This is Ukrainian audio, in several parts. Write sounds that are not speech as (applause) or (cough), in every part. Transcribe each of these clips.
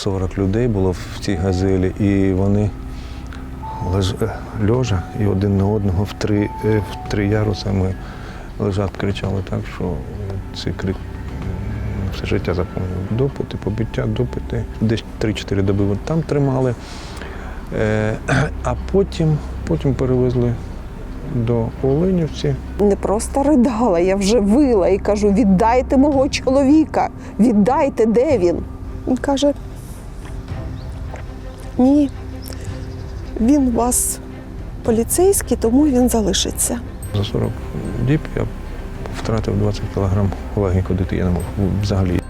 40 людей було в цій газелі, і вони леж... е, льожа і один на одного в три, е, в три яруса ми лежать, кричали так, що цей крик все життя запам'ятав. Допити, побиття, допити. Десь 3-4 доби там тримали. Е, (clears throat) а потім, потім перевезли до Оленівці. Не просто ридала, я вже вила і кажу: віддайте мого чоловіка, віддайте, де він? Він каже: ні, він у вас поліцейський, тому він залишиться. За 40 діб я втратив 20 кілограм ваги, куди я не мог взагалі.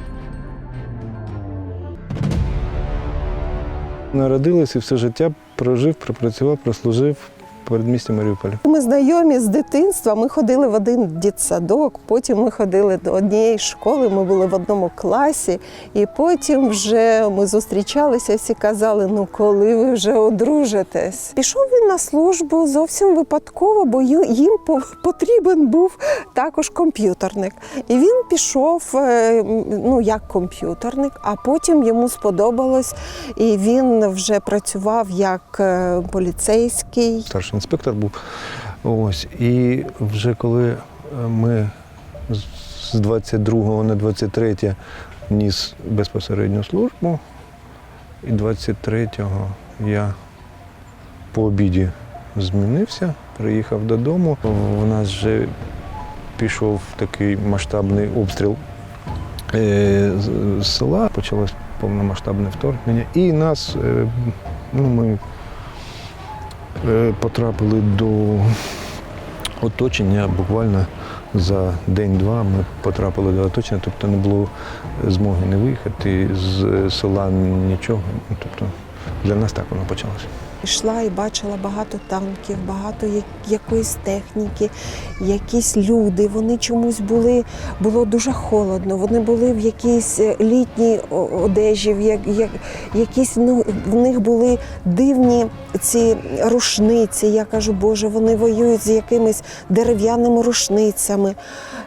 Народилась і все життя прожив, пропрацював, прослужив перед містом Маріуполя. Ми знайомі з дитинства. Ми ходили в один дитсадок, потім ми ходили до однієї школи, ми були в одному класі, і потім вже ми зустрічалися, всі казали: ну коли ви вже одружитесь. Пішов він на службу зовсім випадково, бо їм по- потрібен був також комп'ютерник. І він пішов е, ну, як комп'ютерник, а потім йому сподобалось, і він вже працював як е, поліцейський. Старший інспектор був. Ось. І вже коли е, ми з 22 на 23 ніс безпосередню службу, і 23-го я по обіді змінився, приїхав додому. У нас вже пішов такий масштабний обстріл е, з- села, почалось повномасштабне вторгнення, і нас, е, ну, ми потрапили до оточення буквально за день-два ми потрапили до оточення, тобто не було змоги не виїхати з села нічого. Ну, Тобто для нас так воно почалося. Йшла і бачила багато танків, багато якоїсь техніки, якісь люди. Вони чомусь були, було дуже холодно. Вони були в якійсь е, літній одежі, в як, як, якісь ну, в них були дивні ці рушниці. Я кажу, Боже, вони воюють з якимись дерев'яними рушницями.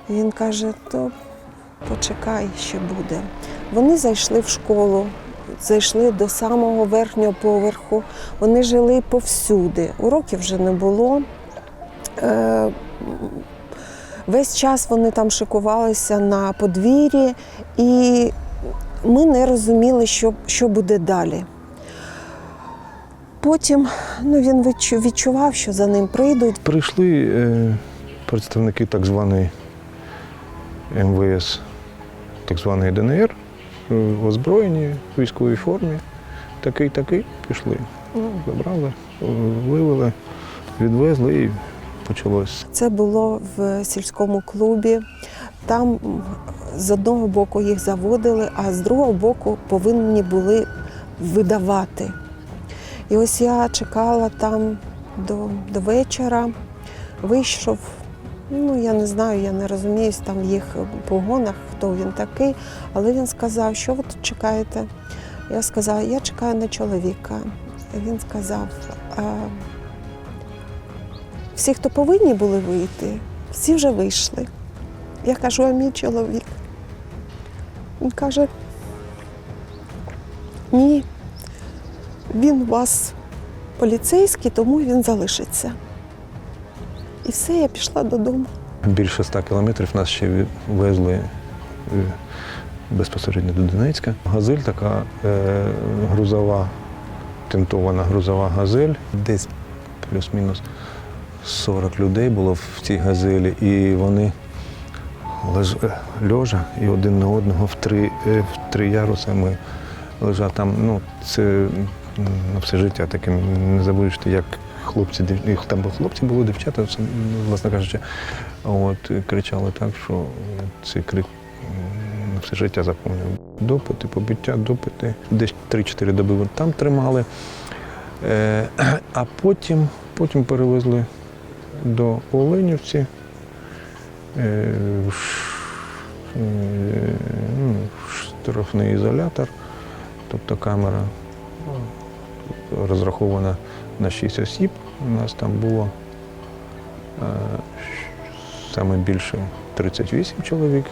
Він каже, то почекай, що буде. Вони зайшли в школу, зайшли до самого верхнього поверху. Вони жили повсюди. Уроків вже не було. Е, Весь час вони там шикувалися на подвір'ї, і ми не розуміли, що, що буде далі. Потім ну, він відчував, що за ним прийдуть. Прийшли е, представники так званої МВС, так званої ДНР, озброєні в військовій формі. Такий, такий, пішли. Ну, забрали, е, вивели, відвезли і почалось. Це було в сільському клубі. Там з одного боку їх заводили, а з другого боку повинні були видавати. І ось я чекала там до, до вечора, вийшов. Ну, я не знаю, я не розуміюсь там в їх погонах, хто він такий, але він сказав, що ви тут чекаєте? Я сказала, я чекаю на чоловіка. Він сказав, всі, хто повинні були вийти, всі вже вийшли. Я кажу, а мій чоловік. Він каже, ні, він у вас поліцейський, тому він залишиться. І все, я пішла додому. Більше ста кілометрів нас ще везли е, безпосередньо до Донецька. Газель така е, грузова, тентована грузова газель. Десь плюс-мінус 40 людей було в цій газелі, і вони леж... е, льожа і один на одного в три, е, в три яруса ми лежали там. Ну, це на все життя таке не забудеш, як хлопці, їх там були хлопці, були дівчата, власне кажучи, от кричали так, що цей крик на все життя запам'ятав. Допити, побиття, допити. Десь 3-4 доби там тримали. Е, (clears throat) а потім, потім перевезли до Оленівці. Е, е, ну, штрафний ізолятор, тобто камера ну, розрахована на 6 осіб. У нас там було е, саме більше 38 чоловік.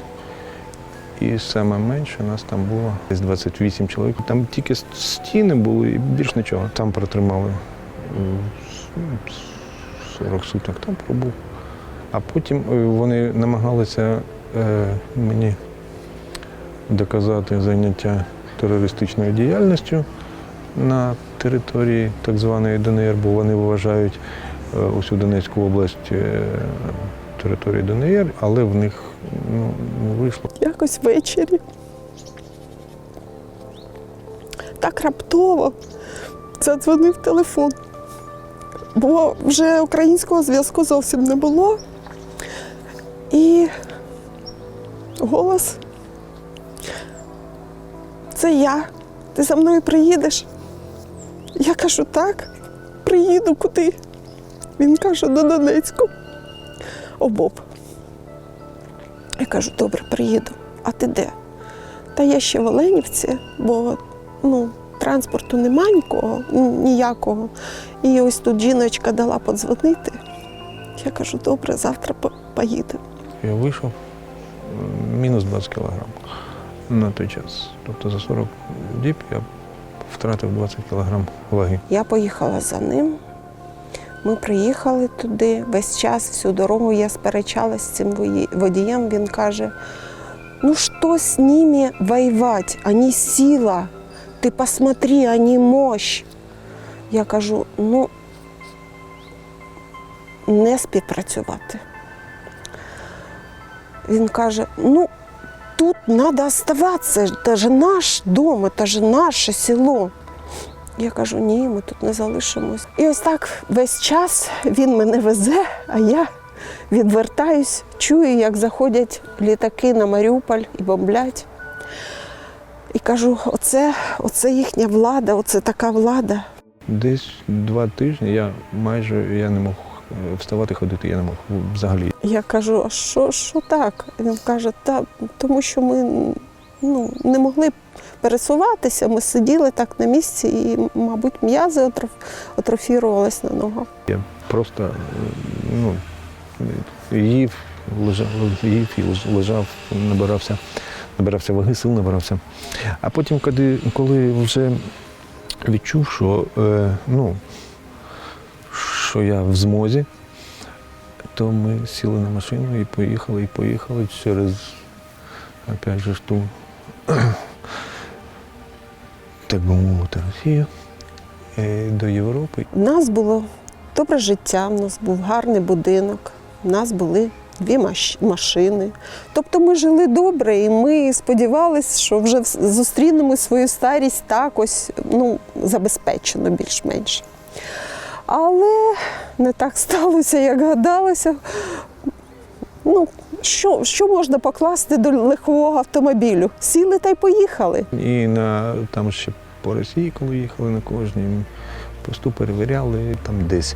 і саме менше нас там було десь 28 чоловік. Там тільки стіни були і більш нічого. Там протримали 40 суток, там пробув. А потім е, вони намагалися е, мені доказати заняття терористичною діяльністю на території так званої ДНР, бо вони вважають е, усю Донецьку область е, територією ДНР, але в них ну, не вийшло. Якось ввечері. Так раптово задзвонив телефон. Бо вже українського зв'язку зовсім не було. І голос. Це я. Ти за мною приїдеш? Я кажу, так, приїду куди? Він каже, до Донецьку. Обоб. Я кажу, добре, приїду. А ти де? Та я ще в Оленівці, бо ну, транспорту нема нікого, ніякого. І ось тут жіночка дала подзвонити. Я кажу, добре, завтра по- поїдемо. Я вийшов мінус 20 кілограм на той час. Тобто за 40 діб я втратив 20 кілограм ваги. Я поїхала за ним. Ми приїхали туди. Весь час, всю дорогу я сперечалась з цим водієм. Він каже: ну що з ними воювати? Они сила. Ти посмотри, они мощь. Я кажу, ну не співпрацювати. Він каже: ну, тут треба оставатися, це ж наш дом, це ж наше село. Я кажу, ні, ми тут не залишимось. І ось так весь час він мене везе, а я відвертаюсь, чую, як заходять літаки на Маріуполь і бомблять. І кажу, оце, оце їхня влада, оце така влада. Десь два тижні я майже я не мог вставати, ходити, я не мог взагалі. Я кажу, а що, що так? Він каже, та тому що ми ну, не могли пересуватися, ми сиділи так на місці, і, мабуть, м'язи атроф, атрофірувались на ногах. Я просто е, ну, їв, лежав, їв і лежав, набирався, набирався ваги, сил набирався. А потім, коли, коли вже відчув, що, е, ну, що я в змозі, то ми сіли на машину і поїхали, і поїхали через, опять же, ту, (clears throat) так би мовити, Росію е, до Європи. У нас було добре життя, у нас був гарний будинок, у нас були дві машини. Тобто ми жили добре, і ми сподівалися, що вже зустрінемо свою старість так ось ну, забезпечено більш-менш. Але не так сталося, як гадалося. Ну, що, що можна покласти до легкового автомобілю? Сіли та й поїхали. І на там ще по Росії, коли їхали на кожній посту перевіряли, там десь,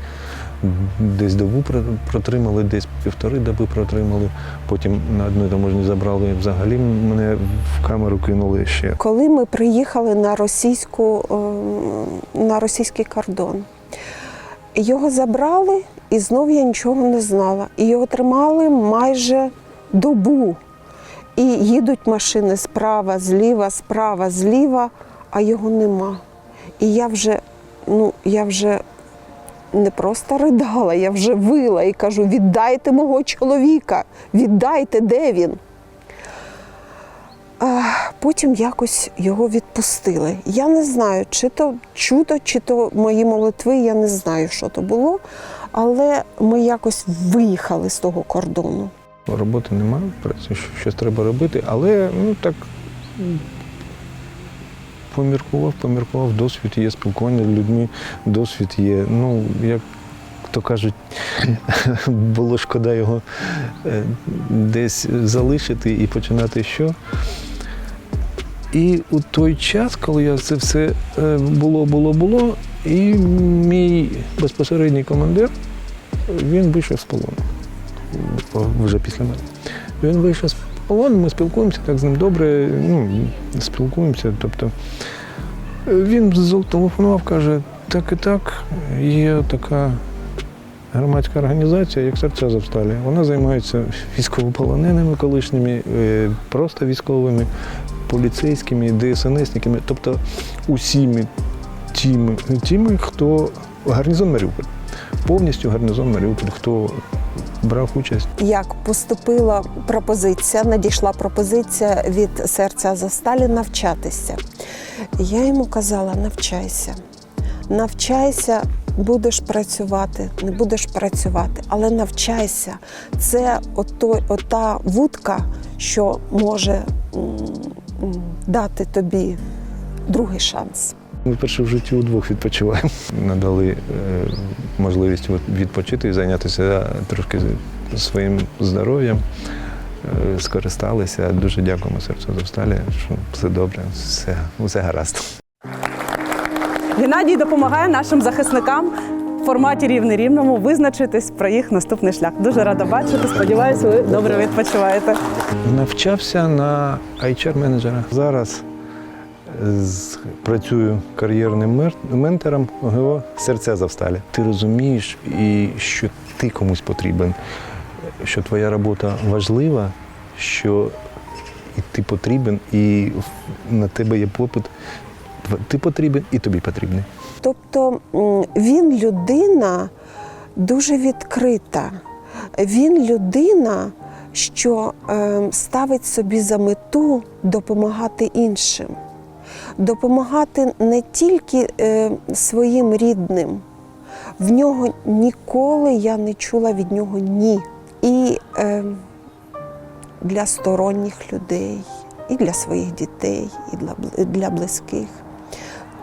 десь добу протримали, десь півтори доби протримали. Потім на одну таможню забрали. Взагалі мене в камеру кинули ще. Коли ми приїхали на, російську, ем, на російський кордон, його забрали, і знов я нічого не знала. І його тримали майже добу. І їдуть машини справа, зліва, справа, зліва, а його нема. І я вже, ну, я вже не просто ридала, я вже вила і кажу: віддайте мого чоловіка, віддайте, де він. Потім якось його відпустили. Я не знаю, чи то чудо, чи то мої молитви, я не знаю, що то було. Але ми якось виїхали з того кордону. Роботи немає, щось треба робити, але ну так поміркував, поміркував, досвід є, спілкування з людьми, досвід є. Ну, як то кажуть, (laughs) було шкода його е, десь залишити і починати що. І у той час, коли я це все е, було, було, було, і мій безпосередній командир, він вийшов з полону вже після мене. Він вийшов з полону, ми спілкуємося так з ним добре, ну, спілкуємося. Тобто він зателефонував, каже, так і так, є така громадська організація, як серця Завсталі. Вона займається військовополоненими колишніми, е, просто військовими, поліцейськими, ДСНСниками, тобто усіми тими, тими, хто гарнізон Маріуполь. Повністю гарнізон Маріуполь, хто брав участь. Як поступила пропозиція, надійшла пропозиція від серця Азовсталі навчатися. Я йому казала: навчайся, навчайся, будеш працювати, не будеш працювати, але навчайся. Це ото, ота вудка, що може дати тобі другий шанс. Ми вперше в житті удвох відпочиваємо. Надали е, можливість відпочити і зайнятися трошки своїм здоров'ям. Е, Скористалися. Дуже дякуємо серцю Завсталі, що все добре, все, все гаразд. Геннадій допомагає нашим захисникам в форматі рівний рівному визначитись про їх наступний шлях. Дуже рада бачити. Сподіваюся, ви добре відпочиваєте. Навчався на HR-менеджера. Зараз е, працюю кар'єрним ментором ОГО серця Завсталі. Ти розумієш, і що ти комусь потрібен, що твоя робота важлива, що і ти потрібен, і на тебе є попит. Ти потрібен і тобі потрібний. Тобто він людина дуже відкрита. Він людина, що е, ставить собі за мету допомагати іншим, допомагати не тільки е, своїм рідним. В нього ніколи я не чула від нього ні. І е, для сторонніх людей, і для своїх дітей, і для, для близьких.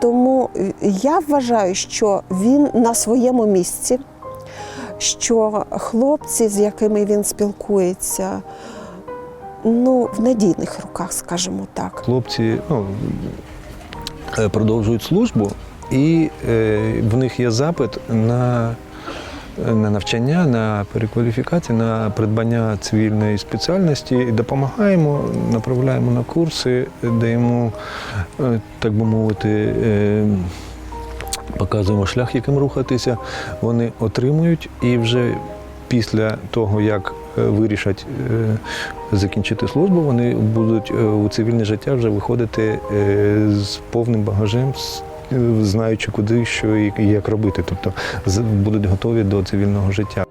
Тому е, я вважаю, що він на своєму місці, що хлопці, з якими він спілкується, ну, в надійних руках, скажімо так. Хлопці ну, е, продовжують службу, і е, в них є запит на, на навчання, на перекваліфікацію, на придбання цивільної спеціальності. І допомагаємо, направляємо на курси, даємо, е, так би мовити, е, показуємо шлях, яким рухатися. Вони отримують і вже після того, як е, вирішать закінчити службу, вони будуть у цивільне життя вже виходити з повним багажем, знаючи, куди що і як робити. Тобто будуть готові до цивільного життя.